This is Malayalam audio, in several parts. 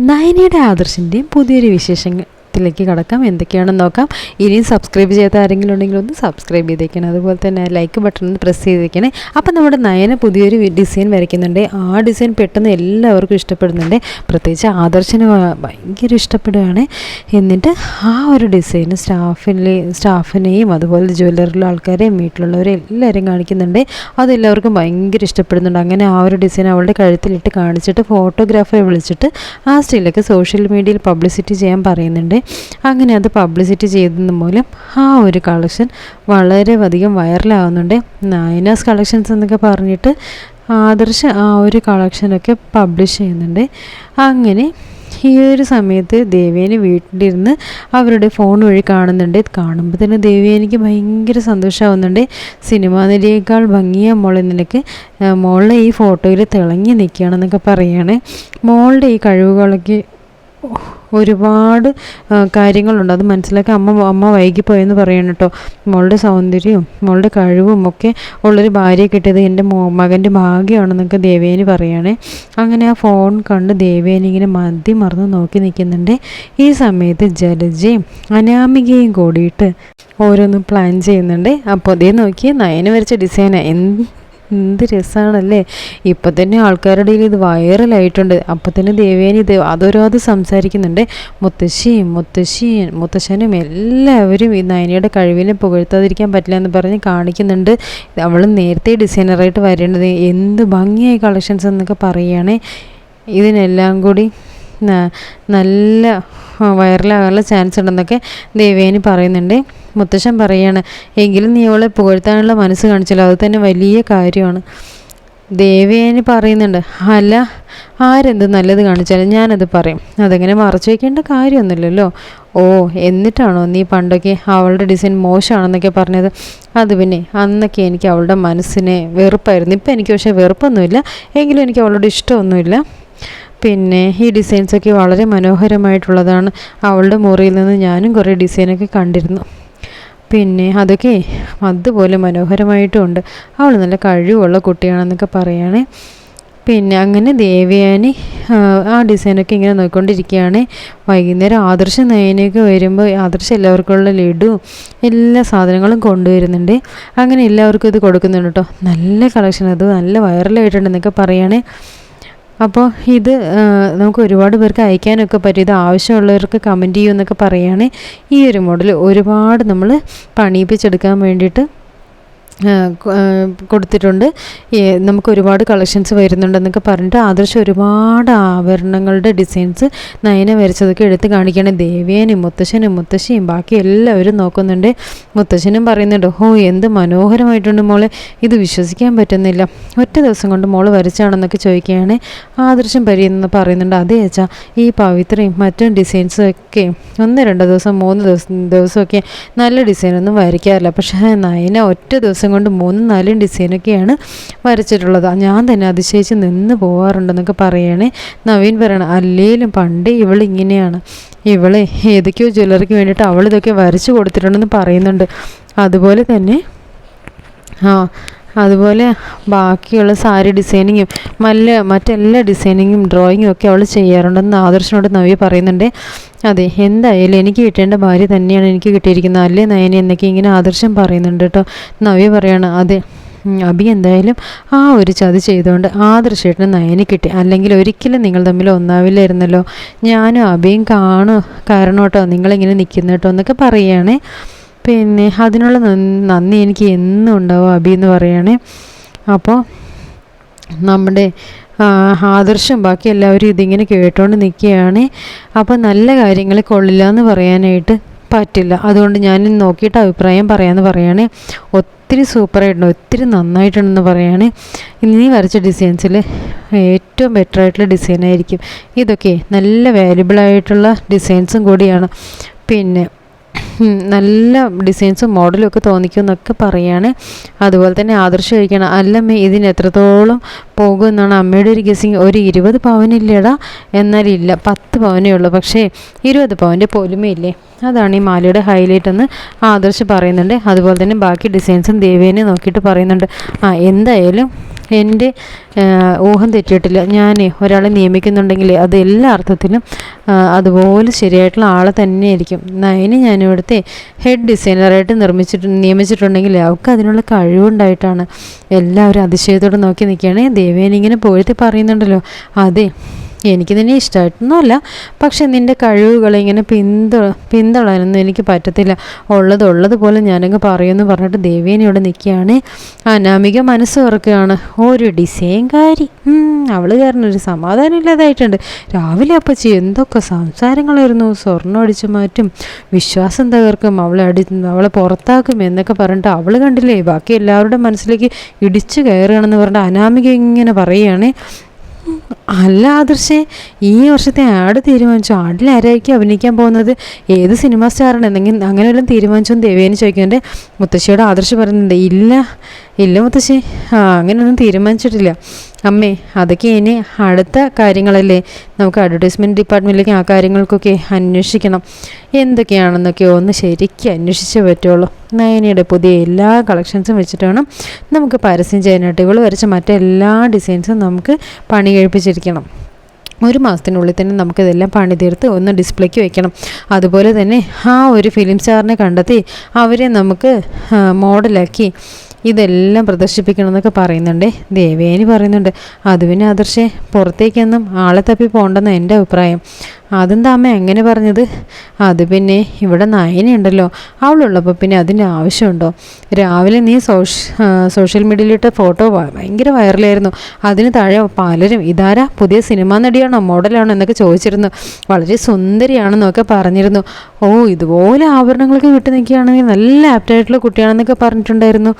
നയനയുടെ ആദർശിന്റെയും പുതിയൊരു വിശേഷങ്ങൾ. ത്തിലേക്ക് കടക്കാം. എന്തൊക്കെയാണെന്ന് നോക്കാം. ഇനിയും സബ്സ്ക്രൈബ് ചെയ്യാത്ത ആരെങ്കിലും ഉണ്ടെങ്കിൽ ഒന്ന് സബ്സ്ക്രൈബ് ചെയ്തേക്കണം. അതുപോലെ തന്നെ ലൈക്ക് ബട്ടൺ ഒന്ന് പ്രസ് ചെയ്തേക്കണേ. അപ്പം നമ്മുടെ നയന പുതിയൊരു ഡിസൈൻ വരയ്ക്കുന്നുണ്ട്. ആ ഡിസൈൻ പെട്ടെന്ന് എല്ലാവർക്കും ഇഷ്ടപ്പെടുന്നുണ്ട്. പ്രത്യേകിച്ച് ആദർശന് ഭയങ്കര ഇഷ്ടപ്പെടുകയാണ്. എന്നിട്ട് ആ ഒരു ഡിസൈൻ സ്റ്റാഫിലെ സ്റ്റാഫിനെയും അതുപോലെ ജ്വല്ലറിയിലെ ആൾക്കാരെയും വീട്ടിലുള്ളവരെയും എല്ലാവരെയും കാണിക്കുന്നുണ്ട്. അതെല്ലാവർക്കും ഭയങ്കര ഇഷ്ടപ്പെടുന്നുണ്ട്. അങ്ങനെ ആ ഒരു ഡിസൈൻ അവളുടെ കഴുത്തിലിട്ട് കാണിച്ചിട്ട് ഫോട്ടോഗ്രാഫറെ വിളിച്ചിട്ട് ആ സ്റ്റിലൊക്കെ സോഷ്യൽ മീഡിയയിൽ പബ്ലിസിറ്റി ചെയ്യാൻ പറയുന്നുണ്ട്. അങ്ങനെ അത് പബ്ലിസിറ്റി ചെയ്തത് മൂലം ആ ഒരു കളക്ഷൻ വളരെ അധികം വൈറലാകുന്നുണ്ട് നയനാസ് കളക്ഷൻസ് എന്നൊക്കെ പറഞ്ഞിട്ട് ആദർശ ആ ഒരു കളക്ഷനൊക്കെ പബ്ലിഷ് ചെയ്യുന്നുണ്ട്. അങ്ങനെ ഈ ഒരു സമയത്ത് ദേവേനെ വീട്ടിലിരുന്ന് അവരുടെ ഫോൺ വഴി കാണുന്നുണ്ട്. കാണുമ്പോൾ തന്നെ ദേവേനിക്ക് ഭയങ്കര സന്തോഷമാവുന്നുണ്ട് സിനിമാ നടിയേക്കാൾ ഭംഗിയ മോളെ നിനക്ക്. മോളുടെ ഈ ഫോട്ടോയിൽ തിളങ്ങി നിൽക്കുകയാണെന്നൊക്കെ പറയുകയാണ് മോളുടെ ഈ കഴിവുകളൊക്കെ ഒരുപാട് കാര്യങ്ങളുണ്ട്. അത് മനസ്സിലാക്കി അമ്മ അമ്മ വൈകിപ്പോയെന്ന് പറയണം കേട്ടോ മോളുടെ സൗന്ദര്യവും മോളുടെ കഴിവും ഒക്കെ ഉള്ളൊരു ഭാര്യയെ കിട്ടിയത് എന്റെ മോ മകന്റെ ഭാഗ്യമാണെന്നൊക്കെ ദേവേനി പറയുകയാണേ അങ്ങനെ ആ ഫോൺ കണ്ട് ദേവേനി ഇങ്ങനെ മതി മറന്ന് നോക്കി നിൽക്കുന്നുണ്ട്. ഈ സമയത്ത് ജലജയും അനാമികയും കൂടിയിട്ട് ഓരോന്നും പ്ലാൻ ചെയ്യുന്നുണ്ട്. അപ്പോൾ അതേ നോക്കി നയന് വരച്ച ഡിസൈനാണ് എന്ത് എന്ത് രസമാണല്ലേ ഇപ്പം തന്നെ ആൾക്കാരുടെ ഇത് വൈറലായിട്ടുണ്ട്. അപ്പം തന്നെ ദേവേനി ഇത് അതോരോത് സംസാരിക്കുന്നുണ്ട്. മുത്തശ്ശിയും മുത്തശ്ശിയും മുത്തശ്ശനും എല്ലാവരും ഈ നയനയുടെ കഴിവിനെ പുകഴ്ത്താതിരിക്കാൻ പറ്റില്ല എന്ന് പറഞ്ഞ് കാണിക്കുന്നുണ്ട്. അവൾ നേരത്തെ ഡിസൈനറായിട്ട് വരേണ്ടത് എന്ത് ഭംഗിയായി കളക്ഷൻസ് എന്നൊക്കെ പറയുകയാണേ. ഇതിനെല്ലാം കൂടി നല്ല വൈറലാകാനുള്ള ചാൻസ് ഉണ്ടെന്നൊക്കെ ദേവേനി പറയുന്നുണ്ട്. മുത്തശ്ശൻ പറയാണ് എങ്കിലും നീ അവളെ പുകഴ്ത്താനുള്ള മനസ്സ് കാണിച്ചല്ലോ അത് തന്നെ വലിയ കാര്യമാണ്. ദേവേനി പറയുന്നുണ്ട് അല്ല ആരെന്ത് നല്ലത് കാണിച്ചാലും ഞാനത് പറയും. അതങ്ങനെ മറച്ചു വയ്ക്കേണ്ട കാര്യമൊന്നുമില്ലല്ലോ. ഓ എന്നിട്ടാണോ നീ പണ്ടൊക്കെ അവളുടെ ഡിസൈൻ മോശമാണെന്നൊക്കെ പറഞ്ഞത്? അത് പിന്നെ അന്നൊക്കെ എനിക്ക് അവളുടെ മനസ്സിനെ വെറുപ്പായിരുന്നു. ഇപ്പം എനിക്ക് പക്ഷേ വെറുപ്പൊന്നുമില്ല. എങ്കിലും എനിക്ക് അവളോട് ഇഷ്ടമൊന്നുമില്ല. പിന്നെ ഈ ഡിസൈൻസൊക്കെ വളരെ മനോഹരമായിട്ടുള്ളതാണ്. അവളുടെ മുറിയിൽ നിന്ന് ഞാനും കുറേ ഡിസൈനൊക്കെ കണ്ടിരുന്നു. പിന്നെ അതൊക്കെ അതുപോലെ മനോഹരമായിട്ടുമുണ്ട് അവൾ നല്ല കഴിവുള്ള കുട്ടിയാണെന്നൊക്കെ പറയുകയാണേ പിന്നെ അങ്ങനെ ദേവയാനി ആ, ഡിസൈനൊക്കെ ഇങ്ങനെ നോക്കിക്കൊണ്ടിരിക്കുകയാണ്. വൈകുന്നേരം ആദർശ നയനയൊക്കെ വരുമ്പോൾ ആദർശ എല്ലാവർക്കുള്ള ലഡു എല്ലാ സാധനങ്ങളും കൊണ്ടുവരുന്നുണ്ട്. അങ്ങനെ എല്ലാവർക്കും ഇത് കൊടുക്കുന്നുണ്ട് കേട്ടോ. നല്ല കളക്ഷൻ. അത് നല്ല വൈറലായിട്ടുണ്ടെന്നൊക്കെ പറയുകയാണേ അപ്പോൾ ഇത് നമുക്ക് ഒരുപാട് പേർക്ക് അയക്കാനൊക്കെ പറ്റും. ഇത് ആവശ്യമുള്ളവർക്ക് കമന്റ് ചെയ്യുമെന്നൊക്കെ പറയുകയാണെങ്കിൽ ഈ ഒരു മോഡൽ ഒരുപാട് നമ്മൾ പണിയിപ്പിച്ചെടുക്കാൻ വേണ്ടിയിട്ട് കൊടുത്തിട്ടുണ്ട്. നമുക്ക് ഒരുപാട് കളക്ഷൻസ് വരുന്നുണ്ടെന്നൊക്കെ പറഞ്ഞിട്ട് ആദർശം ഒരുപാട് ആഭരണങ്ങളുടെ ഡിസൈൻസ് നയന വരച്ചതൊക്കെ എടുത്ത് കാണിക്കുകയാണ്. ദേവേനും മുത്തശ്ശനും മുത്തശ്ശിയും ബാക്കി എല്ലാവരും നോക്കുന്നുണ്ട്. മുത്തശ്ശനും പറയുന്നുണ്ട് ഓ എന്ത് മനോഹരമായിട്ടുണ്ട് മോളെ. ഇത് വിശ്വസിക്കാൻ പറ്റുന്നില്ല. ഒറ്റ ദിവസം കൊണ്ട് മോൾ വരച്ചാണെന്നൊക്കെ ചോദിക്കുകയാണ് ആദർശം പരിയെന്ന് പറയുന്നുണ്ട്. അതേ അച്ഛാ ഈ പവിത്രയും മറ്റും ഡിസൈൻസും ഒക്കെ ഒന്ന് രണ്ട് ദിവസം മൂന്ന് ദിവസം ദിവസമൊക്കെ നല്ല ഡിസൈനൊന്നും വരയ്ക്കാറില്ല. പക്ഷേ നയന ഒറ്റ ദിവസം കൊണ്ട് മൂന്നും നാലും ഡിസൈനൊക്കെയാണ് വരച്ചിട്ടുള്ളത്. ഞാൻ തന്നെ അതിശയിച്ച് നിന്ന് പോവാറുണ്ടെന്നൊക്കെ പറയണേ. നവീൻ പറയണം അല്ലേലും പണ്ട് ഇവളിങ്ങനെയാണ് ഇവളെ ഏതൊക്കെയോ ജ്വല്ലറിക്ക് വേണ്ടിയിട്ട് അവളിതൊക്കെ വരച്ചു കൊടുത്തിട്ടുണ്ടെന്ന് പറയുന്നുണ്ട്. അതുപോലെ തന്നെ ആ അതുപോലെ ബാക്കിയുള്ള സാരി ഡിസൈനിങ്ങും മല്ല മറ്റെല്ലാ ഡിസൈനിങ്ങും ഡ്രോയിങ്ങും ഒക്കെ അവൾ ചെയ്യാറുണ്ടെന്ന് ആദർശനോട് നവ്യ പറയുന്നുണ്ട്. അതെ എന്തായാലും എനിക്ക് കിട്ടേണ്ട ഭാര്യ തന്നെയാണ് എനിക്ക് കിട്ടിയിരിക്കുന്നത്. അല്ലേ നയനെ എന്നൊക്കെ ഇങ്ങനെ ആദർശം പറയുന്നുണ്ട് കേട്ടോ. നവ്യ പറയാണ് അതെ അബി എന്തായാലും ആ ഒരു ചതി ചെയ്തുകൊണ്ട് ആദർശേട്ടന് നയന് കിട്ടി. അല്ലെങ്കിൽ ഒരിക്കലും നിങ്ങൾ തമ്മിൽ ഒന്നാവില്ലായിരുന്നല്ലോ. ഞാനും അബിയും കാണും കാരണം കേട്ടോ നിങ്ങളിങ്ങനെ നിൽക്കുന്ന കേട്ടോ എന്നൊക്കെ പറയുകയാണേ. പിന്നെ അതിനുള്ള നന്ദി എനിക്ക് എന്നും ഉണ്ടാവും അബി എന്ന് പറയുകയാണേ അപ്പോൾ നമ്മുടെ ആദർശം ബാക്കി എല്ലാവരും ഇതിങ്ങനെ കേട്ടോണ്ട് നിൽക്കുകയാണ് അപ്പോൾ നല്ല കാര്യങ്ങൾ കൊള്ളില്ല എന്ന് പറയാനായിട്ട് പറ്റില്ല. അതുകൊണ്ട് ഞാൻ നോക്കിയിട്ട് അഭിപ്രായം പറയാമെന്ന് പറയുകയാണ് ഒത്തിരി സൂപ്പറായിട്ടുണ്ട് ഒത്തിരി നന്നായിട്ടുണ്ടെന്ന് പറയുകയാണ് ഇനി വരച്ച ഡിസൈൻസിൽ ഏറ്റവും ബെറ്റർ ആയിട്ടുള്ള ഡിസൈനായിരിക്കും. ഇതൊക്കെ നല്ല വാല്യുബിൾ ആയിട്ടുള്ള ഡിസൈൻസും കൂടിയാണ്. പിന്നെ നല്ല ഡിസൈൻസും മോഡലും ഒക്കെ തോന്നിക്കുമെന്നൊക്കെ പറയാണ്. അതുപോലെ തന്നെ ആദർശം കഴിക്കണം അല്ലമ്മേ ഇതിന് എത്രത്തോളം പോകുമെന്നാണ്? അമ്മയുടെ ഒരു ഗസിങ് ഒരു ഇരുപത് പവനില്ലേടാ? എന്നാലില്ല പത്ത് പവനേ ഉള്ളൂ. പക്ഷേ ഇരുപത് പവന്റെ പൊലിമയില്ലേ അതാണ് ഈ മാലയുടെ ഹൈലൈറ്റ് എന്ന് ആദർശ് പറയുന്നുണ്ട്. അതുപോലെ തന്നെ ബാക്കി ഡിസൈൻസും ദേവേനെ നോക്കിയിട്ട് പറയുന്നുണ്ട്. ആ എന്തായാലും എന്റെ ഊഹം തെറ്റിയിട്ടില്ല. ഞാൻ ഒരാളെ നിയമിക്കുന്നുണ്ടെങ്കിൽ അത് എല്ലാ അർത്ഥത്തിലും അതുപോലെ ശരിയായിട്ടുള്ള ആളെ തന്നെയായിരിക്കും. നയനെ ഞാൻ ഇവിടുത്തെ ഹെഡ് ഡിസൈനറായിട്ട് നിർമ്മിച്ചിട്ട് നിയമിച്ചിട്ടുണ്ടെങ്കിൽ അവൾക്ക് അതിനുള്ള കഴിവുണ്ടായിട്ടാണ് എല്ലാവരും അതിശയത്തോടെ നോക്കി നിൽക്കുകയാണ്. ദേവേനിങ്ങനെ പോയിട്ട് പറയുന്നുണ്ടല്ലോ. അതെ എനിക്ക് നിന്നെ ഇഷ്ടമായിട്ടൊന്നുമല്ല പക്ഷെ നിന്റെ കഴിവുകളെ ഇങ്ങനെ പിന്തു പിന്തളാനൊന്നും എനിക്ക് പറ്റത്തില്ല. ഉള്ളത് പോലെ ഞാനങ്ങ് പറയുമെന്ന് പറഞ്ഞിട്ട് ദേവേനെ ഇവിടെ നിൽക്കുകയാണ്. അനാമിക മനസ്സ് തുറക്കുകയാണ്. ഒരു ഡിസൈൻകാരി അവൾ കാരണം ഒരു സമാധാനം ഇല്ലാതായിട്ടുണ്ട്. രാവിലെ അപ്പച്ചി എന്തൊക്കെ സംസാരങ്ങളായിരുന്നു. സ്വർണം അടിച്ചു മാറ്റും വിശ്വാസം തകർക്കും അവളെ അടി അവളെ പുറത്താക്കും എന്നൊക്കെ പറഞ്ഞിട്ട് അവൾ കണ്ടില്ലേ ബാക്കി എല്ലാവരുടെ മനസ്സിലേക്ക് ഇടിച്ചു കയറുകയാണെന്ന് പറഞ്ഞിട്ട് അനാമിക ഇങ്ങനെ പറയുകയാണേ. അല്ല ആദർശേ ഈ വർഷത്തെ ആട് തീരുമാനിച്ചു. ആടിൽ ആരായിരിക്കും അഭിനയിക്കാൻ പോകുന്നത്? ഏത് സിനിമ സ്റ്റാറാണ്? എന്തെങ്കിലും അങ്ങനെ വല്ലതും തീരുമാനിച്ചോ ദേവേനെ ചോദിക്കുന്നുണ്ട്. മുത്തശ്ശിയോട് ആദർശ് പറയുന്നുണ്ട് ഇല്ല ഇല്ല മുത്തശ്ശി. ആ അങ്ങനെയൊന്നും തീരുമാനിച്ചിട്ടില്ല. അമ്മേ അതൊക്കെ ഇനി അടുത്ത കാര്യങ്ങളല്ലേ. നമുക്ക് അഡ്വർടൈസ്മെന്റ് ഡിപ്പാർട്ട്മെന്റിലേക്ക് ആ കാര്യങ്ങൾക്കൊക്കെ അന്വേഷിക്കണം. എന്തൊക്കെയാണെന്നൊക്കെ ഒന്ന് ശരിക്കും അന്വേഷിച്ചേ പറ്റുള്ളൂ. നയനയുടെ പുതിയ എല്ലാ കളക്ഷൻസും വെച്ചിട്ട് വേണം നമുക്ക് പരസ്യം ചെയ്യാനായിട്ട്. ഇവൾ വരച്ച മറ്റെല്ലാ ഡിസൈൻസും നമുക്ക് പണി കഴിപ്പിച്ചിരിക്കണം ഒരു മാസത്തിനുള്ളിൽ തന്നെ നമുക്കിതെല്ലാം പണി തീർത്ത് ഒന്ന് ഡിസ്പ്ലേക്ക് വെക്കണം. അതുപോലെ തന്നെ ആ ഒരു ഫിലിം സ്റ്റാറിനെ കണ്ടെത്തി അവരെ നമുക്ക് മോഡലാക്കി ഇതെല്ലാം പ്രദർശിപ്പിക്കണം എന്നൊക്കെ പറയുന്നുണ്ട്. ദേവേനി പറയുന്നുണ്ട് അത് പിന്നെ ആദർശേ പുറത്തേക്കൊന്നും ആളെ തപ്പി പോകണ്ടെന്ന് എന്റെ അഭിപ്രായം. അതെന്താ അമ്മ എങ്ങനെ പറഞ്ഞത്? അത് പിന്നെ ഇവിടെ നയനുണ്ടല്ലോ അവളുള്ളപ്പോൾ പിന്നെ അതിന്റെ ആവശ്യമുണ്ടോ? രാവിലെ നീ സോഷ് സോഷ്യൽ മീഡിയയിലിട്ട ഫോട്ടോ ഭയങ്കര വൈറലായിരുന്നു. അതിന് താഴെ പലരും ഇതാരാ? പുതിയ സിനിമാ നടിയാണോ? മോഡലാണോ? എന്നൊക്കെ ചോദിച്ചിരുന്നു. വളരെ സുന്ദരിയാണെന്നൊക്കെ പറഞ്ഞിരുന്നു. ഓ ഇതുപോലെ ആഭരണങ്ങളൊക്കെ വിട്ടു നിൽക്കുകയാണെങ്കിൽ നല്ല ആപ്റ്റായിട്ടുള്ള കുട്ടിയാണെന്നൊക്കെ പറഞ്ഞിട്ടുണ്ടായിരുന്നു.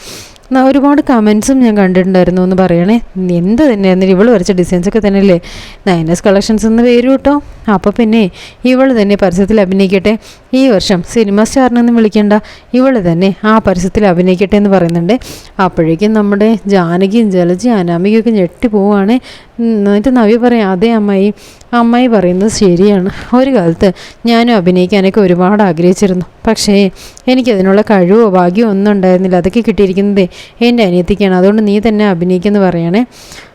ഒരുപാട് കമൻസും ഞാൻ കണ്ടിട്ടുണ്ടായിരുന്നു എന്ന് പറയണേ. എന്ത് തന്നെയായിരുന്നു? ഇവൾ വരച്ച ഡിസൈൻസൊക്കെ തന്നെയല്ലേ? നയനസ് കളക്ഷൻസ് എന്ന് പേര് കേട്ടോ. അപ്പോൾ പിന്നെ ഇവൾ തന്നെ പരസ്യത്തിൽ അഭിനയിക്കട്ടെ. ഈ വർഷം സിനിമ സ്റ്റാറിനൊന്നും വിളിക്കേണ്ട. ഇവൾ തന്നെ ആ പരസ്യത്തിൽ അഭിനയിക്കട്ടെ എന്ന് പറയുന്നുണ്ട്. അപ്പോഴേക്കും നമ്മുടെ ജാനകിയും ജലജി അനാമികയൊക്കെ ഞെട്ടി പോവുകയാണ് എന്നിട്ട് നവ്യ പറയാം അതേ അമ്മായി അമ്മായി പറയുന്നത് ശരിയാണ്. ഒരു കാലത്ത് ഞാനും അഭിനയിക്കാനൊക്കെ ഒരുപാട് ആഗ്രഹിച്ചിരുന്നു. പക്ഷേ എനിക്കതിനുള്ള കഴിവോ ഭാഗ്യമോ ഒന്നും ഉണ്ടായിരുന്നില്ല. അതൊക്കെ കിട്ടിയിരിക്കുന്നതേ എന്റെ അനിയത്തിക്കാണ്. അതുകൊണ്ട് നീ തന്നെ അഭിനയിക്കുന്നു പറയണേ.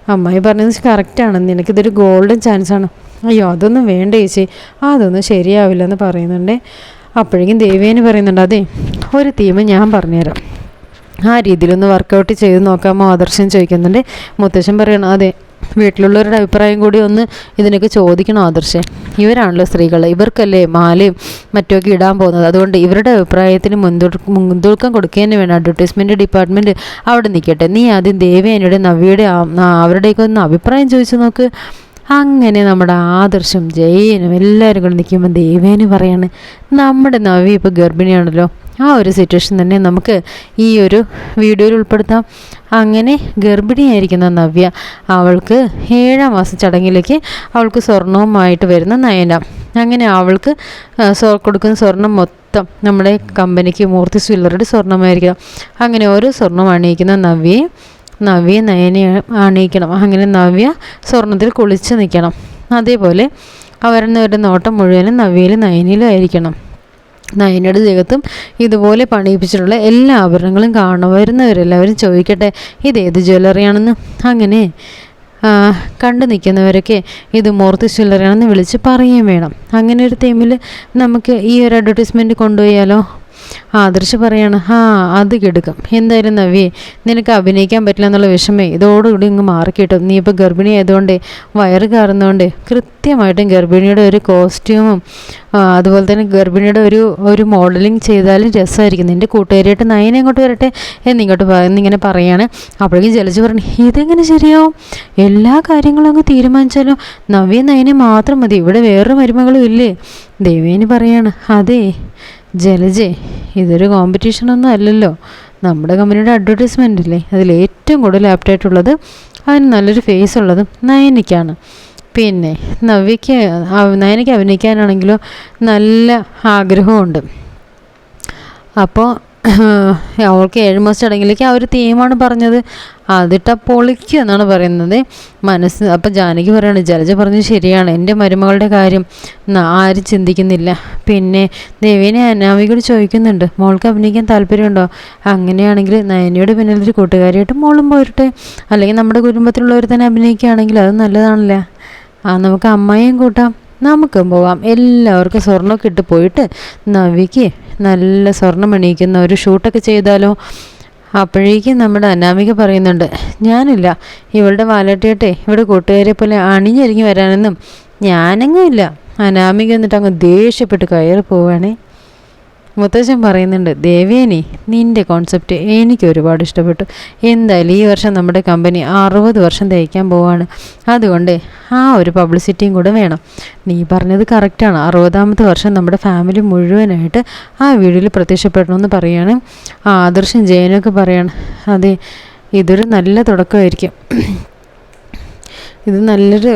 അമ്മായി പറഞ്ഞത് കറക്റ്റാണ് നിനക്കിതൊരു ഗോൾഡൻ ചാൻസാണ് അയ്യോ അതൊന്നും വേണ്ട ചേച്ചി. അതൊന്നും ശരിയാവില്ല എന്ന് പറയുന്നുണ്ട്. അപ്പോഴേക്കും ദേവിയേനെ പറയുന്നുണ്ട് അതെ ഒരു തീം ഞാൻ പറഞ്ഞുതരാം. ആ രീതിയിലൊന്ന് വർക്കൗട്ട് ചെയ്ത് നോക്കാമോ? ആദർശം ചോദിക്കുന്നുണ്ട്. മുത്തശ്ശൻ പറയണം അതെ വീട്ടിലുള്ളവരുടെ അഭിപ്രായം കൂടി ഒന്ന് ഇതിനൊക്കെ ചോദിക്കണം ആദർശേ. ഇവരാണല്ലോ സ്ത്രീകൾ ഇവർക്കല്ലേ മാലയും മറ്റുമൊക്കെ ഇടാൻ പോകുന്നത്. അതുകൊണ്ട് ഇവരുടെ അഭിപ്രായത്തിന് മുൻതൂ മുൻതൂക്കം കൊടുക്കുകയെന്ന് വേണം അഡ്വർടൈസ്മെന്റ് ഡിപ്പാർട്ട്മെന്റ് അവിടെ നിൽക്കട്ടെ. നീ ആദ്യം ദേവി ദേവേനയുടെ നവ്യയുടെ അവരുടെയൊക്കെ ഒന്ന് അഭിപ്രായം ചോദിച്ചു നോക്ക്. അങ്ങനെ നമ്മുടെ ആദർശം ജയനും എല്ലാവരും കൂടെ നിൽക്കുമ്പോൾ ദേവേന് പറയാണ് നമ്മുടെ നവി ഇപ്പോൾ ഗർഭിണിയാണല്ലോ ആ ഒരു സിറ്റുവേഷൻ തന്നെ നമുക്ക് ഈ ഒരു വീഡിയോയിൽ ഉൾപ്പെടുത്താം. അങ്ങനെ ഗർഭിണിയായിരിക്കുന്ന നവ്യ അവൾക്ക് ഏഴാം മാസ ചടങ്ങിലേക്ക് അവൾക്ക് സ്വർണവുമായിട്ട് വരുന്ന നയന. അങ്ങനെ അവൾക്ക് കൊടുക്കുന്ന സ്വർണം മൊത്തം നമ്മുടെ കമ്പനിക്ക് മൂർത്തി സ്വില്ലറുടെ സ്വർണമായിരിക്കണം. അങ്ങനെ ഓരോ സ്വർണം അണിയിക്കുന്ന നവ്യയെ നവ്യ നയനെ അണിയിക്കണം അങ്ങനെ നവ്യ സ്വർണത്തിൽ കുളിച്ച് നിൽക്കണം. അതേപോലെ അവരുടെ നോട്ടം മുഴുവനും നവ്യയിലും നയനിലും ആയിരിക്കണം. നയനയുടെ ദേഹത്തും ഇതുപോലെ പണിയിപ്പിച്ചിട്ടുള്ള എല്ലാ ആഭരണങ്ങളും കാണും വരുന്നവരെല്ലാവരും ചോദിക്കട്ടെ ഇതേത് ജ്വല്ലറിയാണെന്ന് അങ്ങനെ കണ്ടു നിൽക്കുന്നവരൊക്കെ ഇത് മൂർത്തി ജ്വല്ലറിയാണെന്ന് വിളിച്ച് പറയുകയും വേണം. അങ്ങനെ ഒരു തീമിൽ നമുക്ക് ഈ ഒരു അഡ്വർടൈസ്മെന്റ് കൊണ്ടുപോയാലോ? ആദർശ് പറയാണ് ആ അത് കെടുക്കും. എന്തായാലും നവ്യേ നിനക്ക് അഭിനയിക്കാൻ പറ്റില്ല എന്നുള്ള വിഷമേ ഇതോടുകൂടി ഇങ്ങ് മാറിക്കിട്ടും. നീ ഇപ്പോൾ ഗർഭിണി ആയതുകൊണ്ട് വയറ് കാറുന്നതുകൊണ്ട് കൃത്യമായിട്ടും ഗർഭിണിയുടെ ഒരു കോസ്റ്റ്യൂമും അതുപോലെ തന്നെ ഗർഭിണിയുടെ ഒരു ഒരു മോഡലിംഗ് ചെയ്താലും രസമായിരിക്കും. നിന്റെ കൂട്ടുകാരിയായിട്ട് നയനെ ഇങ്ങോട്ട് വരട്ടെ എന്നിങ്ങോട്ട് എന്നിങ്ങനെ പറയാണ്. അപ്പോഴേക്കും ജലജ് പറഞ്ഞു ഇതെങ്ങനെ ശരിയാവും? എല്ലാ കാര്യങ്ങളും അങ്ങ് തീരുമാനിച്ചാലോ? നവ്യ നയനെ മാത്രം മതി. ഇവിടെ വേറൊരു മരുമകളും ഇല്ലേ? ദേവേനി പറയാണ് അതെ ജലജെ ഇതൊരു കോമ്പറ്റീഷനൊന്നും അല്ലല്ലോ. നമ്മുടെ കമ്പനിയുടെ അഡ്വർടൈസ്മെന്റ് അല്ലേ അതിൽ ഏറ്റവും കൂടുതൽ ആപ്റ്റായിട്ടുള്ളത് അവന് നല്ലൊരു ഫേസ് ഉള്ളതും നയനിക്കാണ് പിന്നെ നവ്യയ്ക്ക് നയനയ്ക്ക് അഭിനയിക്കാനാണെങ്കിലും നല്ല ആഗ്രഹമുണ്ട്. അപ്പോൾ അവൾക്ക് ഏഴ് മാസം ചടങ്ങിലേക്ക് ആ ഒരു തീമാണ് പറഞ്ഞത്. അതിട്ട പൊളിക്കുക എന്നാണ് പറയുന്നത്. മനസ്സ് അപ്പം ജാനകി പറയാണ് ജലജ പറഞ്ഞത് ശരിയാണ് എന്റെ മരുമകളുടെ കാര്യം ആരും ചിന്തിക്കുന്നില്ല. പിന്നെ ദേവീനെ അനാമികയോട് ചോദിക്കുന്നുണ്ട് മോൾക്ക് അഭിനയിക്കാൻ താല്പര്യമുണ്ടോ? അങ്ങനെയാണെങ്കിൽ നയനയുടെ പിന്നിൽ ഒരു കൂട്ടുകാരിയായിട്ട് മോളും പോയിട്ട് അല്ലെങ്കിൽ നമ്മുടെ കുടുംബത്തിലുള്ളവർ തന്നെ അഭിനയിക്കുകയാണെങ്കിൽ അത് നല്ലതാണല്ലേ? ആ നമുക്ക് അമ്മയും കൂട്ടാം. നമുക്കും പോകാം എല്ലാവർക്കും സ്വർണമൊക്കെ ഇട്ട് പോയിട്ട് നവിക്ക് നല്ല സ്വർണം അണിയിക്കുന്ന ഒരു ഷൂട്ടൊക്കെ ചെയ്താലോ? അപ്പോഴേക്കും നമ്മുടെ അനാമിക പറയുന്നുണ്ട് ഞാനില്ല ഇവളുടെ വാലട്ടിയട്ടെ ഇവിടെ കൂട്ടുകാരെ പോലെ അണിഞ്ഞൊരുങ്ങി വരാനൊന്നും ഞാനെങ്ങും ഇല്ല. അനാമിക എന്നിട്ട് അങ്ങ് ദേഷ്യപ്പെട്ട് കയറി പോവുകയാണേ മുത്തശ്ശൻ പറയുന്നുണ്ട് ദേവേനി നിന്റെ കോൺസെപ്റ്റ് എനിക്ക് ഒരുപാട് ഇഷ്ടപ്പെട്ടു. എന്തായാലും ഈ വർഷം നമ്മുടെ കമ്പനി അറുപത് വർഷം തയ്ക്കാൻ പോവാണ്. അതുകൊണ്ട് ആ ഒരു പബ്ലിസിറ്റിയും കൂടെ വേണം. നീ പറഞ്ഞത് കറക്റ്റാണ് അറുപതാമത്തെ വർഷം നമ്മുടെ ഫാമിലി മുഴുവനായിട്ട് ആ വീടിൽ പ്രത്യക്ഷപ്പെടണമെന്ന് പറയാണ്. ആദർശം ജയനൊക്കെ പറയാണ് അതെ ഇതൊരു നല്ല തുടക്കമായിരിക്കും. ഇത് നല്ലൊരു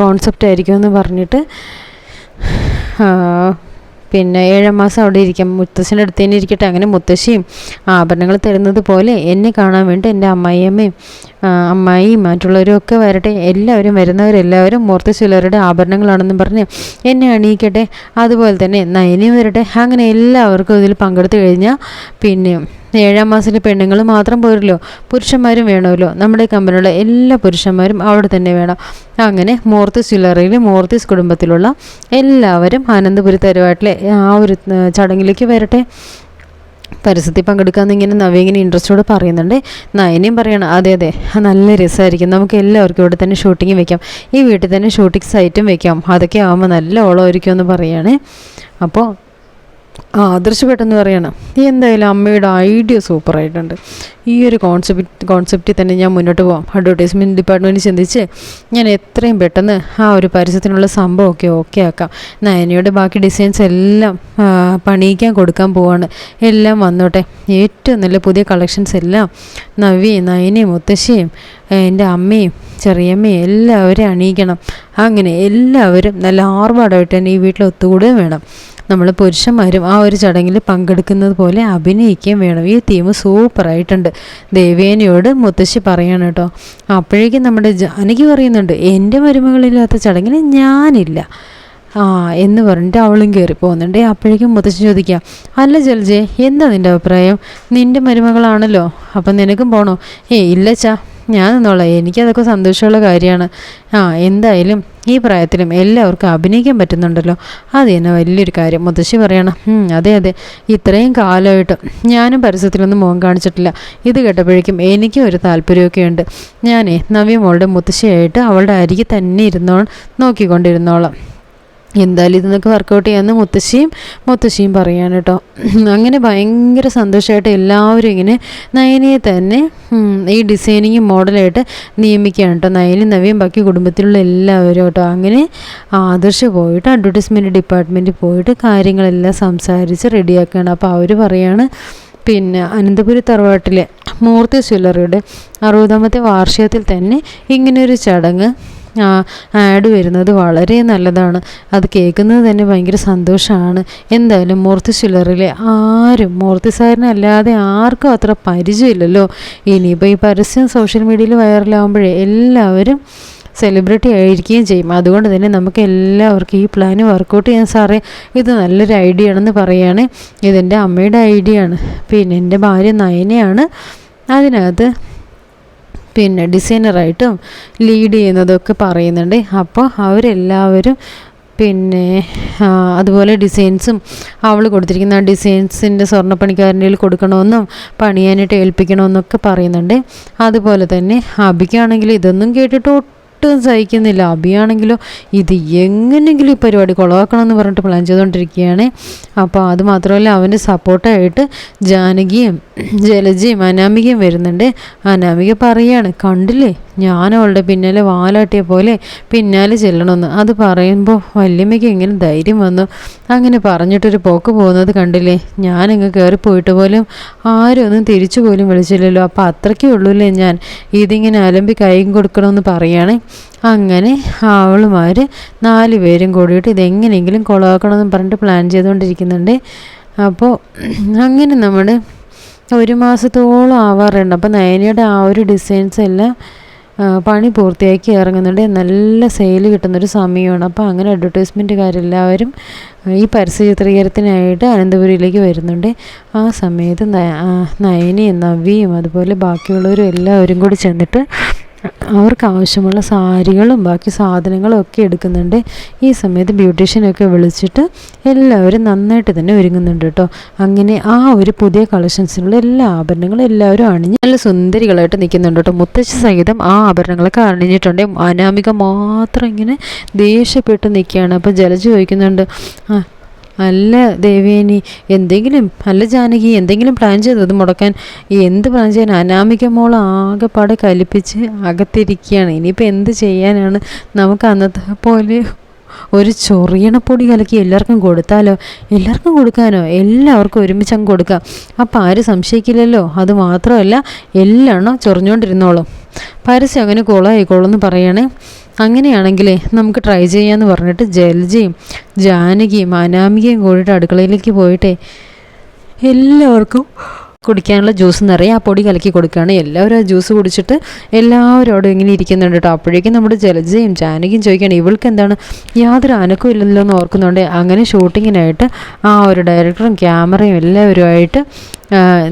കോൺസെപ്റ്റ് ആയിരിക്കും എന്ന് പറഞ്ഞിട്ട് പിന്നെ ഏഴാം മാസം അവിടെ ഇരിക്കാം. മുത്തശ്ശന്റെ അടുത്ത് തന്നെ ഇരിക്കട്ടെ. അങ്ങനെ മുത്തശ്ശിയും ആഭരണങ്ങൾ തരുന്നത് പോലെ എന്നെ കാണാൻ വേണ്ടി എന്റെ അമ്മായിയമ്മയും അമ്മായിയും മറ്റുള്ളവരും ഒക്കെ വരട്ടെ. എല്ലാവരും വരുന്നവരെല്ലാവരും മൂർത്തി ചിലരുടെ ആഭരണങ്ങളാണെന്നും പറഞ്ഞ് എന്നെ അണിയിക്കട്ടെ. അതുപോലെ തന്നെ നയനി വരട്ടെ. അങ്ങനെ എല്ലാവർക്കും ഇതിൽ പങ്കെടുത്തു കഴിഞ്ഞാൽ പിന്നെ ഏഴാം മാസത്തിലെ പെണ്ണുങ്ങൾ മാത്രം പോരല്ലോ. പുരുഷന്മാരും വേണമല്ലോ. നമ്മുടെ കമ്പനിയുള്ള എല്ലാ പുരുഷന്മാരും അവിടെ തന്നെ വേണം. അങ്ങനെ മോർത്തിസ് ജ്വല്ലറിയിൽ മോർത്തിസ് കുടുംബത്തിലുള്ള എല്ലാവരും ആനന്ദപുരി ആ ഒരു ചടങ്ങിലേക്ക് വരട്ടെ. പരസ്യത്തിൽ പങ്കെടുക്കാമെന്ന് ഇങ്ങനെ നവീങ്ങനെ ഇൻട്രസ്റ്റോട് പറയുന്നുണ്ട്. നയനയും പറയണം അതെ അതെ നല്ല രസമായിരിക്കും നമുക്ക് എല്ലാവർക്കും ഇവിടെ തന്നെ ഷൂട്ടിങ് വെക്കാം. ഈ വീട്ടിൽ തന്നെ ഷൂട്ടിംഗ് സൈറ്റും വെക്കാം. അതൊക്കെ ആകുമ്പോൾ നല്ല ഓളമായിരിക്കും എന്ന് പറയുകയാണ് അപ്പോൾ ആദർശ് പെട്ടെന്ന് പറയണം എന്തായാലും അമ്മയുടെ ഐഡിയ സൂപ്പറായിട്ടുണ്ട് ഈ ഒരു കോൺസെപ്റ്റ് കോൺസെപ്റ്റിൽ തന്നെ ഞാൻ മുന്നോട്ട് പോകാം അഡ്വർടൈസ്മെന്റ് ഡിപ്പാർട്ട്മെന്റ് ചിന്തിച്ച് ഞാൻ എത്രയും പെട്ടെന്ന് ആ ഒരു പരസ്യത്തിനുള്ള സംഭവമൊക്കെ ഓക്കെ ആക്കാം. നയനയുടെ ബാക്കി ഡിസൈൻസ് എല്ലാം പണിയിക്കാൻ കൊടുക്കാൻ പോവാണ്. എല്ലാം വന്നോട്ടെ. ഏറ്റവും നല്ല പുതിയ കളക്ഷൻസ് എല്ലാം നവ്യയും നയനയും മുത്തശ്ശിയും എന്റെ അമ്മയും ചെറിയമ്മയും എല്ലാവരെയും അണിയിക്കണം. അങ്ങനെ എല്ലാവരും നല്ല ആർഭാടമായിട്ട് തന്നെ ഈ വീട്ടിൽ ഒത്തുകൂടുകയും വേണം. നമ്മൾ പുരുഷന്മാരും ആ ഒരു ചടങ്ങിൽ പങ്കെടുക്കുന്നത് പോലെ അഭിനയിക്കുകയും വേണം. ഈ തീം സൂപ്പറായിട്ടുണ്ട്. ദേവേനയോട് മുത്തശ്ശി പറയാണ് കേട്ടോ അപ്പോഴേക്കും നമ്മുടെ ജാനകി പറയുന്നുണ്ട് എന്റെ മരുമകളില്ലാത്ത ചടങ്ങിൽ ഞാനില്ല. ആ എന്ന് പറഞ്ഞിട്ട് അവളും കയറി പോകുന്നുണ്ട്. അപ്പോഴേക്കും മുത്തശ്ശി ചോദിക്കാം അല്ല ജലജെ എന്താ നിന്റെ അഭിപ്രായം? നിന്റെ മരുമകളാണല്ലോ. അപ്പം നിനക്കും പോണോ? ഏ ഇല്ലച്ചാ ഞാൻ നിന്നോളാം. എനിക്കതൊക്കെ സന്തോഷമുള്ള കാര്യമാണ്. ആ എന്തായാലും ഈ പ്രായത്തിലും എല്ലാവർക്കും അഭിനയിക്കാൻ പറ്റുന്നുണ്ടല്ലോ. അത് തന്നെ വലിയൊരു കാര്യം. മുത്തശ്ശി പറയണം അതെ അതെ. ഇത്രയും കാലമായിട്ട് ഞാനും പരസ്യത്തിലൊന്നും മുഖം കാണിച്ചിട്ടില്ല. ഇത് കേട്ടപ്പോഴേക്കും എനിക്കും ഒരു താല്പര്യമൊക്കെ ഉണ്ട്. ഞാനേ നവ്യ മോളുടെ മുത്തശ്ശിയായിട്ട് അവളുടെ അരികെ തന്നെ ഇരുന്നോ നോക്കിക്കൊണ്ടിരുന്നോളാം. എന്തായാലും ഇതെന്നൊക്കെ വർക്കൗട്ട് ചെയ്യാമെന്ന് മുത്തശ്ശിയും മുത്തശ്ശിയും പറയാണ് കേട്ടോ. അങ്ങനെ ഭയങ്കര സന്തോഷമായിട്ട് എല്ലാവരും ഇങ്ങനെ നയനിയെ തന്നെ ഈ ഡിസൈനിങ് മോഡലായിട്ട് നിയമിക്കുകയാണ് കേട്ടോ. നയനി നവിയും ബാക്കി കുടുംബത്തിലുള്ള എല്ലാവരും കേട്ടോ. അങ്ങനെ ആദർശ് പോയിട്ട് അഡ്വർടൈസ്മെന്റ് ഡിപ്പാർട്ട്മെന്റിൽ പോയിട്ട് കാര്യങ്ങളെല്ലാം സംസാരിച്ച് റെഡിയാക്കുകയാണ് അപ്പോൾ അവർ പറയാണ് പിന്നെ അനന്തപുരി തറവാട്ടിലെ മൂർത്തി ജ്വല്ലറിയുടെ അറുപതാമത്തെ വാർഷികത്തിൽ തന്നെ ഇങ്ങനെയൊരു ചടങ്ങ് ആഡ് വരുന്നത് വളരെ നല്ലതാണ്. അത് കേൾക്കുന്നത് തന്നെ ഭയങ്കര സന്തോഷമാണ് എന്തായാലും മൂർത്തി ചില്ലറിലെ ആരും മൂർത്തി സാറിനെ അല്ലാതെ ആർക്കും അത്ര പരിചയമില്ലല്ലോ. ഇനിയിപ്പോൾ ഈ പരസ്യം സോഷ്യൽ മീഡിയയിൽ വൈറലാകുമ്പോഴേ എല്ലാവരും സെലിബ്രിറ്റി ആയിരിക്കുകയും ചെയ്യും. അതുകൊണ്ട് തന്നെ നമുക്ക് എല്ലാവർക്കും ഈ പ്ലാൻ വർക്കൗട്ട് ചെയ്യാൻ സാറേ ഇത് നല്ലൊരു ഐഡിയ ആണെന്ന് പറയുകയാണ് ഇതെന്റെ അമ്മയുടെ ഐഡിയ ആണ്. പിന്നെ എന്റെ ഭാര്യ നയനയാണ്. അതിനകത്ത് പിന്നെ ഡിസൈനറായിട്ടും ലീഡ് ചെയ്യുന്നതൊക്കെ പറയുന്നുണ്ട്. അപ്പോൾ അവരെല്ലാവരും പിന്നെ അതുപോലെ ഡിസൈൻസും അവൾ കൊടുത്തിരിക്കുന്ന ഡിസൈൻസിന്റെ സ്വർണപ്പണിക്കാരന്റെ കൊടുക്കണമെന്നും പണിയാനായിട്ട് ഏൽപ്പിക്കണമെന്നൊക്കെ പറയുന്നുണ്ട്. അതുപോലെ തന്നെ അബിക്കാണെങ്കിൽ ഇതൊന്നും കേട്ടിട്ട് ഒട്ടും സഹിക്കുന്നില്ല. അബിയാണെങ്കിലോ ഇത് എങ്ങനെയെങ്കിലും ഈ പരിപാടി എന്ന് പറഞ്ഞിട്ട് പ്ലാൻ ചെയ്തുകൊണ്ടിരിക്കുകയാണ്. അപ്പോൾ അത് മാത്രമല്ല അവന്റെ സപ്പോർട്ടായിട്ട് ജാനകിയും ജലജയും അനാമികയും വരുന്നുണ്ട്. അനാമിക പറയാണ് കണ്ടില്ലേ? ഞാൻ അവളുടെ പിന്നാലെ വാലാട്ടിയ പോലെ പിന്നാലെ ചെല്ലണമെന്ന്. അത് പറയുമ്പോൾ വല്യമ്മയ്ക്ക് ഇങ്ങനെ ധൈര്യം വന്നു. അങ്ങനെ പറഞ്ഞിട്ടൊരു പോക്ക് പോകുന്നത് കണ്ടില്ലേ? ഞാനിങ്ങ് കയറി പോയിട്ട് പോലും ആരും ഒന്നും തിരിച്ചു പോലും വിളിച്ചില്ലല്ലോ. അപ്പോൾ അത്രയ്ക്കേ ഉള്ളൂല്ലേ ഞാൻ? ഇതിങ്ങനെ അലമ്പി കൈയും കൊടുക്കണമെന്ന് പറയുകയാണ് അങ്ങനെ അവളുമാർ നാല് പേരും കൂടിയിട്ട് ഇതെങ്ങനെയെങ്കിലും കുളമാക്കണമെന്ന് പറഞ്ഞിട്ട് പ്ലാൻ ചെയ്തുകൊണ്ടിരിക്കുന്നുണ്ട്. അപ്പോൾ അങ്ങനെ നമ്മൾ ഒരു മാസത്തോളം ആവാറുണ്ട്. അപ്പോൾ നയനയുടെ ആ ഒരു ഡിസൈൻസ് എല്ലാം പണി പൂർത്തിയാക്കി ഇറങ്ങുന്നുണ്ട്. നല്ല സെയിൽ കിട്ടുന്നൊരു സമയമാണ്. അപ്പോൾ അങ്ങനെ അഡ്വർടൈസ്മെന്റുകാരെല്ലാവരും ഈ പരസ്യ ചിത്രീകരണത്തിനായിട്ട് അനന്തപുരിയിലേക്ക് വരുന്നുണ്ട്. ആ സമയത്ത് നയനയും നവ്യയും അതുപോലെ ബാക്കിയുള്ളവരും എല്ലാവരും കൂടി ചെന്നിട്ട് അവർക്ക് ആവശ്യമുള്ള സാരികളും ബാക്കി സാധനങ്ങളും ഒക്കെ എടുക്കുന്നുണ്ട്. ഈ സമയത്ത് ബ്യൂട്ടീഷ്യനൊക്കെ വിളിച്ചിട്ട് എല്ലാവരും നന്നായിട്ട് തന്നെ ഒരുങ്ങുന്നുണ്ട് കേട്ടോ. അങ്ങനെ ആ ഒരു പുതിയ കളക്ഷൻസിനുള്ള എല്ലാ ആഭരണങ്ങളും എല്ലാവരും അണിഞ്ഞ് നല്ല സുന്ദരികളായിട്ട് നിൽക്കുന്നുണ്ട് കേട്ടോ. മുത്തശ്ശി സഹിതം ആ ആഭരണങ്ങളൊക്കെ അണിഞ്ഞിട്ടുണ്ട്. അനാമിക മാത്രം ഇങ്ങനെ ദേഷ്യപ്പെട്ട് നിൽക്കുകയാണ്. അപ്പോൾ ജലജ ചോദിക്കുന്നുണ്ട് അല്ല ദേവേനി എന്തെങ്കിലും അല്ല ജാനകി എന്തെങ്കിലും പ്ലാൻ ചെയ്തത് മുടക്കാൻ എന്ത് പ്ലാൻ ചെയ്യാൻ അനാമിക മോൾ ആകെപ്പാടെ കലിപ്പിച്ച് അകത്തിരിക്കുകയാണ്. ഇനിയിപ്പോൾ എന്ത് ചെയ്യാനാണ്? നമുക്ക് അന്നത്തെ പോലെ ഒരു ചൊറിയണപ്പൊടി കലക്കി എല്ലാവർക്കും കൊടുത്താലോ? എല്ലാവർക്കും കൊടുക്കാനോ? എല്ലാവർക്കും ഒരുമിച്ച് അങ്ങ് കൊടുക്കാം. അപ്പം ആരും സംശയിക്കില്ലല്ലോ? അത് മാത്രമല്ല എല്ലാണോ ചൊറിഞ്ഞുകൊണ്ടിരുന്നോളും പരസ്യം അങ്ങനെ കുളമായിക്കോളും എന്ന് പറയണേ. അങ്ങനെയാണെങ്കിലേ നമുക്ക് ട്രൈ ചെയ്യാമെന്ന് പറഞ്ഞിട്ട് ജലജയും ജാനകിയും അനാമികയും കൂടിയിട്ട് അടുക്കളയിലേക്ക് പോയിട്ടേ എല്ലാവർക്കും കുടിക്കാനുള്ള ജ്യൂസ് നിറയെ ആ പൊടി കലക്കി കൊടുക്കുകയാണ്. എല്ലാവരും ആ ജ്യൂസ് കുടിച്ചിട്ട് എല്ലാവരും അവിടെ ഇങ്ങനെ ഇരിക്കുന്നുണ്ട് കേട്ടോ. അപ്പോഴേക്കും നമ്മുടെ ജലജയും ജാനകിയും ചോദിക്കുകയാണ് ഇവൾക്ക് എന്താണ്? യാതൊരു അനക്കും ഇല്ലല്ലോ എന്ന് ഓർക്കുന്നുണ്ട്. അങ്ങനെ ഷൂട്ടിങ്ങിനായിട്ട് ആ ഒരു ഡയറക്ടറും ക്യാമറയും എല്ലാവരുമായിട്ട്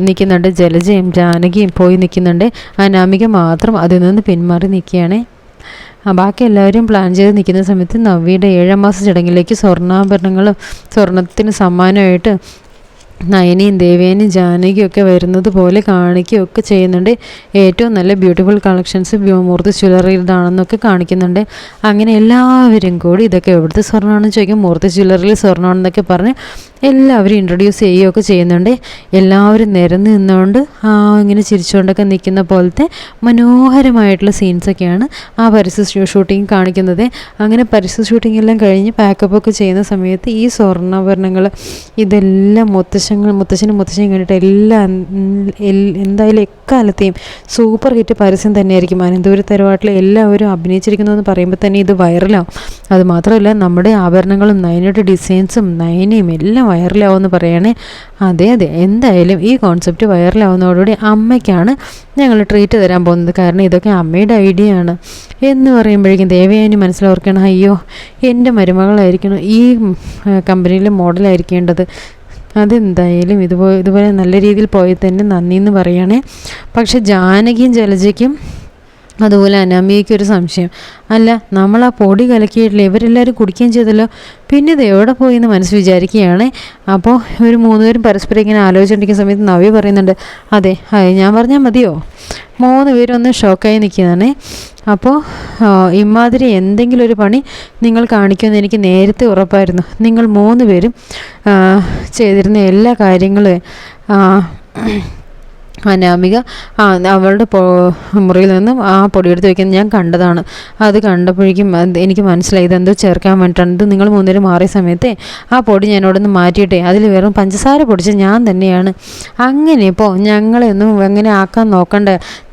നിൽക്കുന്നുണ്ട്. ജലജയും ജാനകിയും പോയി നിൽക്കുന്നുണ്ട്. അനാമിക മാത്രം അതിൽ നിന്ന് പിന്മാറി നിൽക്കുകയാണ്. ബാക്കി എല്ലാവരും പ്ലാൻ ചെയ്ത് നിൽക്കുന്ന സമയത്ത് നവ്യയുടെ ഏഴാം മാസ ചടങ്ങിലേക്ക് സ്വർണാഭരണങ്ങളും സ്വർണത്തിന് സമ്മാനമായിട്ട് നയനിയും ദേവേനും ജാനകിയൊക്കെ വരുന്നത് പോലെ കാണിക്കുകയൊക്കെ ചെയ്യുന്നുണ്ട്. ഏറ്റവും നല്ല ബ്യൂട്ടിഫുൾ കളക്ഷൻസ് വ്യോമൂർത്തി ജ്വല്ലറിയിലാണെന്നൊക്കെ കാണിക്കുന്നുണ്ട്. അങ്ങനെ എല്ലാവരും കൂടി ഇതൊക്കെ എവിടുത്തെ സ്വർണമാണെന്ന് ചോദിക്കും. മൂർത്തി ജ്വല്ലറിയിൽ സ്വർണമാണെന്നൊക്കെ പറഞ്ഞ് എല്ലാവരും ഇൻട്രൊഡ്യൂസ് ചെയ്യുകയൊക്കെ ചെയ്യുന്നുണ്ട്. എല്ലാവരും നിരന്ന് നിന്നുകൊണ്ട് ആ ഇങ്ങനെ ചിരിച്ചുകൊണ്ടൊക്കെ നിൽക്കുന്ന പോലത്തെ മനോഹരമായിട്ടുള്ള സീൻസൊക്കെയാണ് ആ പരസ്യ ഷൂട്ടിംഗ് കാണിക്കുന്നത്. അങ്ങനെ പരസ്യ ഷൂട്ടിംഗ് എല്ലാം കഴിഞ്ഞ് പാക്കപ്പ് ഒക്കെ ചെയ്യുന്ന സമയത്ത് ഈ സ്വർണാഭരണങ്ങൾ ഇതെല്ലാം മുത്തശ്ശങ്ങൾ മുത്തശ്ശനും മുത്തശ്ശനും കണ്ടിട്ട് എല്ലാ എന്തായാലും എക്കാലത്തെയും സൂപ്പർ ഹിറ്റ് പരസ്യം തന്നെയായിരിക്കും. അനന്തപുരി തറവാട്ടിൽ എല്ലാവരും അഭിനയിച്ചിരിക്കുന്നു എന്ന് പറയുമ്പോൾ തന്നെ ഇത് വൈറലാവും അത് മാത്രമല്ല നമ്മുടെ ആഭരണങ്ങളും നയനയുടെ ഡിസൈൻസും നയനയും എല്ലാം വൈറലാവുമെന്ന് പറയണേ. അതെ അതെ. എന്തായാലും ഈ കോൺസെപ്റ്റ് വൈറലാവുന്നതോടുകൂടി അമ്മയ്ക്കാണ് ഞങ്ങൾ ട്രീറ്റ് തരാൻ പോകുന്നത്. കാരണം ഇതൊക്കെ അമ്മയുടെ ഐഡിയ ആണ്. എന്ന് പറയുമ്പോഴേക്കും ദേവയാനി മനസ്സിലോർക്കണം അയ്യോ എന്റെ മരുമകളായിരിക്കണം ഈ കമ്പനിയിലെ മോഡലായിരിക്കേണ്ടത് അതെന്തായാലും ഇതുപോലെ ഇതുപോലെ നല്ല രീതിയിൽ പോയി തന്നെ നന്ദി എന്ന് പക്ഷെ ജാനകിയും ജലജയ്ക്കും അതുപോലെ അനാമിയയ്ക്ക് ഒരു സംശയം. അല്ല നമ്മൾ ആ പൊടി കലക്കിയിട്ടില്ല? ഇവരെല്ലാവരും കുടിക്കുകയും ചെയ്തല്ലോ. പിന്നെ ഇത് എവിടെ പോയി എന്ന് മനസ്സ് വിചാരിക്കുകയാണ്. അപ്പോൾ ഇവർ മൂന്നുപേരും പരസ്പരം ഇങ്ങനെ ആലോചിച്ചിരിക്കുന്ന സമയത്ത് നവ്യ പറയുന്നുണ്ട് അതെ ഞാൻ പറഞ്ഞാൽ മതിയോ? മൂന്ന് പേരൊന്ന് ഷോക്കായി നിൽക്കുന്നതാണ് അപ്പോൾ ഇമാതിരി എന്തെങ്കിലും ഒരു പണി നിങ്ങൾ കാണിക്കുമെന്ന് എനിക്ക് നേരത്തെ ഉറപ്പായിരുന്നു. നിങ്ങൾ മൂന്ന് പേരും ചെയ്തിരുന്ന എല്ലാ കാര്യങ്ങളും അനാമിക അവളുടെ മുറിയിൽ നിന്നും ആ പൊടിയെടുത്ത് വയ്ക്കുന്നത് ഞാൻ കണ്ടതാണ്. അത് കണ്ടപ്പോഴേക്കും എനിക്ക് മനസ്സിലായി ഇതെന്തോ ചേർക്കാൻ വേണ്ടിയിട്ടാണ്. ഇത് നിങ്ങൾ മൂന്നേരം മാറിയ സമയത്തെ ആ പൊടി ഞാൻ അവിടെ നിന്ന് മാറ്റിയിട്ടേ അതിൽ വെറും പഞ്ചസാര പൊടിച്ച് ഞാൻ തന്നെയാണ്. അങ്ങനെ ഇപ്പോൾ ഞങ്ങളെയൊന്നും എങ്ങനെ ആക്കാൻ നോക്കണ്ട.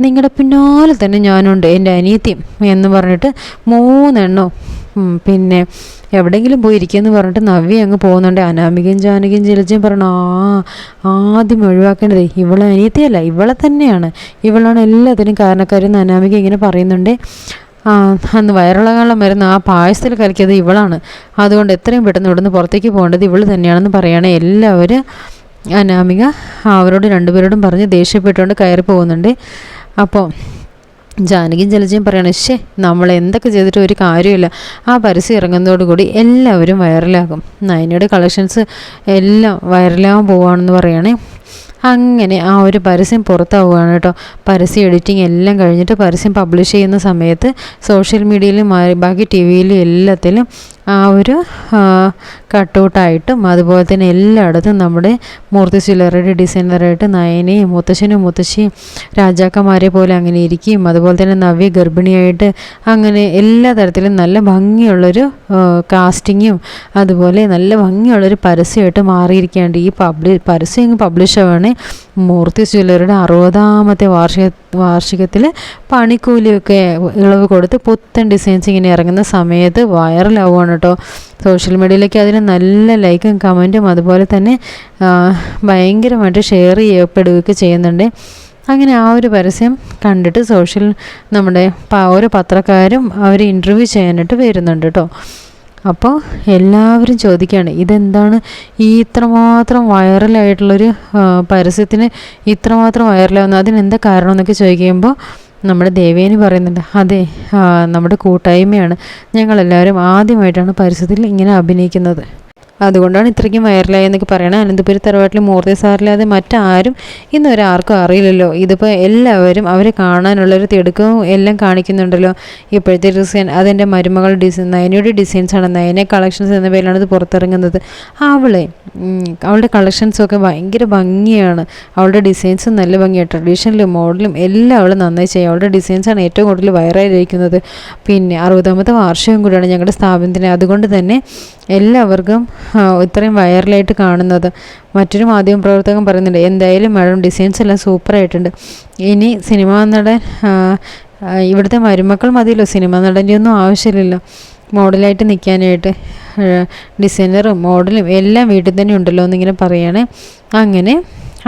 നിങ്ങളുടെ പിന്നാലെ തന്നെ ഞാനുണ്ട് എന്റെ അനിയത്തിയും എന്ന് പറഞ്ഞിട്ട് മൂന്നെണ്ണോ പിന്നെ എവിടെയെങ്കിലും പോയി ഇരിക്കുമെന്ന് പറഞ്ഞിട്ട് നവ്യ അങ്ങ് പോകുന്നുണ്ട്. അനാമികയും ജാനകിയും ജലജയും പറഞ്ഞു ആ ആദ്യം ഒഴിവാക്കേണ്ടത് ഇവളെ അനിയത്തിയല്ല ഇവളെ തന്നെയാണ്. ഇവളാണ് എല്ലാത്തിനും കാരണക്കാരെന്ന് അനാമിക ഇങ്ങനെ പറയുന്നുണ്ട്. അന്ന് വയറിളകാളം വരുന്ന ആ പായസത്തിൽ കലക്കിയത് ഇവളാണ്. അതുകൊണ്ട് എത്രയും പെട്ടെന്ന് ഇവിടുന്ന് പുറത്തേക്ക് പോകേണ്ടത് ഇവൾ തന്നെയാണെന്ന് പറയുകയാണ് എല്ലാവരും. അനാമിക അവരോട് രണ്ടുപേരോടും പറഞ്ഞ് ദേഷ്യപ്പെട്ടുകൊണ്ട് കയറി പോകുന്നുണ്ട്. അപ്പോൾ ജാനകിയും ജലജയും പറയണ ശേ നമ്മൾ എന്തൊക്കെ ചെയ്തിട്ട് ഒരു കാര്യമില്ല ആ പരസ്യം ഇറങ്ങുന്നതോടുകൂടി എല്ലാവരും വൈറലാകും. നയനയുടെ കളക്ഷൻസ് എല്ലാം വൈറലാകാൻ പോവുകയാണെന്ന് പറയണേ. അങ്ങനെ ആ ഒരു പരസ്യം പുറത്താവുകയാണ് കേട്ടോ. പരസ്യം എഡിറ്റിംഗ് എല്ലാം കഴിഞ്ഞിട്ട് പരസ്യം പബ്ലിഷ് ചെയ്യുന്ന സമയത്ത് സോഷ്യൽ മീഡിയയിലും ബാക്കി ടി വിയിലും എല്ലാത്തിലും ആ ഒരു കട്ടൗട്ടായിട്ടും അതുപോലെ തന്നെ എല്ലായിടത്തും നമ്മുടെ മൂർത്തി ചില്ലറയുടെ ഡിസൈനറായിട്ട് നയനയും മുത്തശ്ശനും മുത്തശ്ശിയും രാജാക്കന്മാരെ പോലെ അങ്ങനെ ഇരിക്കുകയും അതുപോലെ തന്നെ നവ്യ ഗർഭിണിയായിട്ട് അങ്ങനെ എല്ലാ തരത്തിലും നല്ല ഭംഗിയുള്ളൊരു കാസ്റ്റിങ്ങും അതുപോലെ നല്ല ഭംഗിയുള്ളൊരു പരസ്യമായിട്ട് മാറിയിരിക്കുകയാണ്. ഈ പബ്ലി പരസ്യം പബ്ലിഷ് ആവുകയാണെങ്കിൽ മൂർത്തി ജ്വല്ലറിയുടെ അറുപതാമത്തെ വാർഷിക വാർഷികത്തിൽ പണിക്കൂലിയൊക്കെ ഇളവ് കൊടുത്ത് പുത്തൻ ഡിസൈൻസ് ഇങ്ങനെ ഇറങ്ങുന്ന സമയത്ത് വൈറലാവുകയാണ് കേട്ടോ സോഷ്യൽ മീഡിയയിലേക്ക് അതിന് നല്ല ലൈക്കും കമന്റും അതുപോലെ തന്നെ ഭയങ്കരമായിട്ട് ഷെയർ ചെയ്യപ്പെടുകയൊക്കെ ചെയ്യുന്നുണ്ട്. അങ്ങനെ ആ ഒരു പരസ്യം കണ്ടിട്ട് സോഷ്യൽ നമ്മുടെ ഓരോ പത്രക്കാരും അവർ ഇന്റർവ്യൂ ചെയ്യാനായിട്ട് വരുന്നുണ്ട് കേട്ടോ അപ്പോൾ എല്ലാവരും ചോദിക്കുകയാണ് ഇതെന്താണ്? ഈ ഇത്രമാത്രം വൈറലായിട്ടുള്ളൊരു പരസ്യത്തിന് ഇത്രമാത്രം വൈറലാവുന്നത് അതിനെന്താ കാരണം എന്നൊക്കെ ചോദിക്കുമ്പോൾ നമ്മുടെ ദേവേനി പറയുന്നുണ്ട് അതെ നമ്മുടെ കൂട്ടായ്മയാണ്. ഞങ്ങളെല്ലാവരും ആദ്യമായിട്ടാണ് പരസ്യത്തിൽ ഇങ്ങനെ അഭിനയിക്കുന്നത്. അതുകൊണ്ടാണ് ഇത്രയ്ക്കും വൈറലായി എന്നൊക്കെ പറയണത് അനന്തപുരി തറവാട്ടിൽ മൂർത്തി സാറില്ലാതെ മറ്റാരും ഇന്നൊരാർക്കും അറിയില്ലല്ലോ. ഇതിപ്പോൾ എല്ലാവരും അവരെ കാണാനുള്ളൊരു തിടുക്കവും എല്ലാം കാണിക്കുന്നുണ്ടല്ലോ. ഇപ്പോഴത്തെ ഡിസൈൻ അതെന്റെ മരുമകൾ ഡിസൈൻ നയനയുടെ ഡിസൈൻസാണ്. നയനെ കളക്ഷൻസ് എന്ന പേരിലാണ് ഇത് പുറത്തിറങ്ങുന്നത്. അവളെ അവളുടെ കളക്ഷൻസൊക്കെ ഭയങ്കര ഭംഗിയാണ്. അവളുടെ ഡിസൈൻസും നല്ല ഭംഗിയാണ് ട്രഡീഷണലും മോഡലും എല്ലാം അവൾ നന്നായി ചെയ്യും. അവളുടെ ഡിസൈൻസാണ് ഏറ്റവും കൂടുതൽ വയറായിരിക്കുന്നത് പിന്നെ അറുപതാമത്തെ വാർഷികം കൂടിയാണ് ഞങ്ങളുടെ സ്ഥാപനത്തിന്. അതുകൊണ്ട് തന്നെ എല്ലാവർക്കും ഇത്രയും വൈറലായിട്ട് കാണുന്നത്. മറ്റൊരു മാധ്യമ പ്രവർത്തകൻ പറയുന്നുണ്ട് എന്തായാലും മാഡം ഡിസൈൻസ് എല്ലാം സൂപ്പറായിട്ടുണ്ട് ഇനി സിനിമ നടൻ ഇവിടുത്തെ മരുമക്കൾ മതിയല്ലോ സിനിമ നടന്റെ ഒന്നും ആവശ്യമില്ലല്ലോ. മോഡലായിട്ട് നിൽക്കാനായിട്ട് ഡിസൈനറും മോഡലും എല്ലാം വീട്ടിൽ തന്നെ ഉണ്ടല്ലോ എന്നിങ്ങനെ പറയാണ്. അങ്ങനെ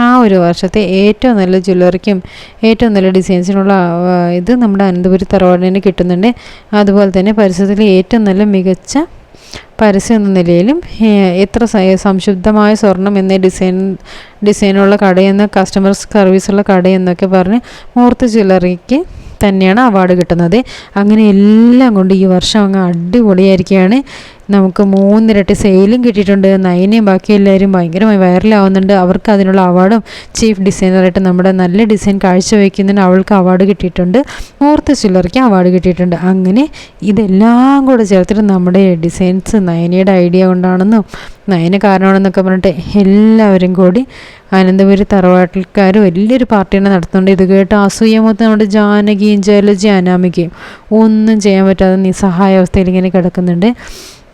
ആ ഒരു വർഷത്തെ ഏറ്റവും നല്ല ജ്വല്ലറിക്കും ഏറ്റവും നല്ല ഡിസൈൻസിനുള്ള ഇത് നമ്മുടെ അനന്തപുരി തറവാടിന് കിട്ടുന്നുണ്ട്. അതുപോലെ തന്നെ പരിസരത്തിലെ ഏറ്റവും നല്ല മികച്ച പരസ്യം എന്ന നിലയിലും എത്ര സംശുദ്ധമായ സ്വർണം എന്ന ഡിസൈൻ ഡിസൈനുള്ള കടയെന്ന് കസ്റ്റമർ സർവീസുള്ള കടയെന്നൊക്കെ പറഞ്ഞ് മൂർത്തി ജ്വല്ലറിക്ക് തന്നെയാണ് അവാർഡ് കിട്ടുന്നത്. അങ്ങനെ എല്ലാം കൊണ്ട് ഈ വർഷം അങ്ങ് അടിപൊളിയായിരിക്കുകയാണ്. നമുക്ക് മൂന്നിരട്ടി സെയിലും കിട്ടിയിട്ടുണ്ട്. നയനയും ബാക്കി എല്ലാവരും ഭയങ്കരമായി വൈറലാവുന്നുണ്ട് അവർക്ക് അതിനുള്ള അവാർഡും ചീഫ് ഡിസൈനറായിട്ട് നമ്മുടെ നല്ല ഡിസൈൻ കാഴ്ചവെക്കുന്നതിന് അവൾക്ക് അവാർഡ് കിട്ടിയിട്ടുണ്ട്. മൂർത്ത ചില്ലറയ്ക്ക് അവാർഡ് കിട്ടിയിട്ടുണ്ട്. അങ്ങനെ ഇതെല്ലാം കൂടെ ചേർത്തിട്ട് നമ്മുടെ ഡിസൈൻസ് നയനയുടെ ഐഡിയ കൊണ്ടാണെന്നും നയന കാരണമാണെന്നൊക്കെ പറഞ്ഞിട്ട് എല്ലാവരും കൂടി അനന്തപുരി തറവാട്ടിൽക്കാർ വലിയൊരു പാർട്ടിയാണ് നടത്തുന്നുണ്ട്. ഇത് കേട്ട് അസൂയ മൊത്തം നമ്മുടെ ജാനകിയും ജലജി അനാമികയും ഒന്നും ചെയ്യാൻ പറ്റാതെ നിസ്സഹായാവസ്ഥയിൽ ഇങ്ങനെ കിടക്കുന്നുണ്ട്.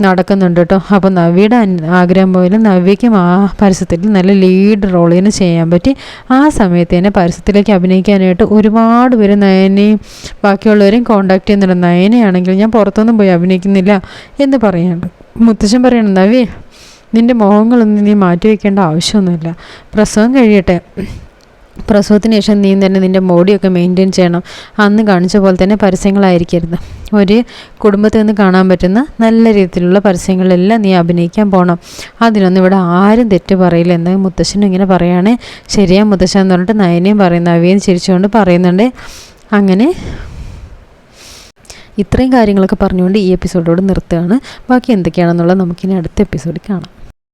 നടക്കുന്നുണ്ട് കേട്ടോ. അപ്പോൾ നവ്യയുടെ ആഗ്രഹം പോലെ നവ്യയ്ക്കും ആ പരസ്യത്തിൽ നല്ല ലീഡ് റോൾ തന്നെ ചെയ്യാൻ പറ്റി. ആ സമയത്ത് തന്നെ പരസ്യത്തിലേക്ക് അഭിനയിക്കാനായിട്ട് ഒരുപാട് പേര് നയനെയും ബാക്കിയുള്ളവരെയും കോണ്ടാക്ട് ചെയ്യുന്നുണ്ട്. നയനയാണെങ്കിൽ ഞാൻ പുറത്തൊന്നും പോയി അഭിനയിക്കുന്നില്ല എന്ന് പറയുന്നുണ്ട്. മുത്തശ്ശൻ പറയണം നവ്യ നിന്റെ മോഹങ്ങളൊന്നും നീ മാറ്റി വയ്ക്കേണ്ട ആവശ്യമൊന്നുമില്ല. പ്രസവം കഴിയട്ടെ. പ്രസവത്തിന് ശേഷം നീ തന്നെ നിന്റെ ബോഡിയൊക്കെ മെയിന്റെയിൻ ചെയ്യണം. അന്ന് കാണിച്ച പോലെ തന്നെ പരസ്യങ്ങളായിരിക്കരുത്. ഒരു കുടുംബത്തിൽ നിന്ന് കാണാൻ പറ്റുന്ന നല്ല രീതിയിലുള്ള പരസ്യങ്ങളെല്ലാം നീ അഭിനയിക്കാൻ പോകണം അതിനൊന്നും ഇവിടെ ആരും തെറ്റ് പറയില്ല എന്ന് മുത്തശ്ശനും ഇങ്ങനെ പറയുകയാണെ ശരിയാ മുത്തശ്ശൻ എന്ന് പറഞ്ഞിട്ട് നയനയും പറയുന്നു. അവയും ചിരിച്ചുകൊണ്ട് പറയുന്നുണ്ട്. അങ്ങനെ ഇത്രയും കാര്യങ്ങളൊക്കെ പറഞ്ഞുകൊണ്ട് ഈ എപ്പിസോഡോട് നിർത്തുകയാണ്. ബാക്കി എന്തൊക്കെയാണെന്നുള്ളത് നമുക്കിനി അടുത്ത എപ്പിസോഡിൽ കാണാം.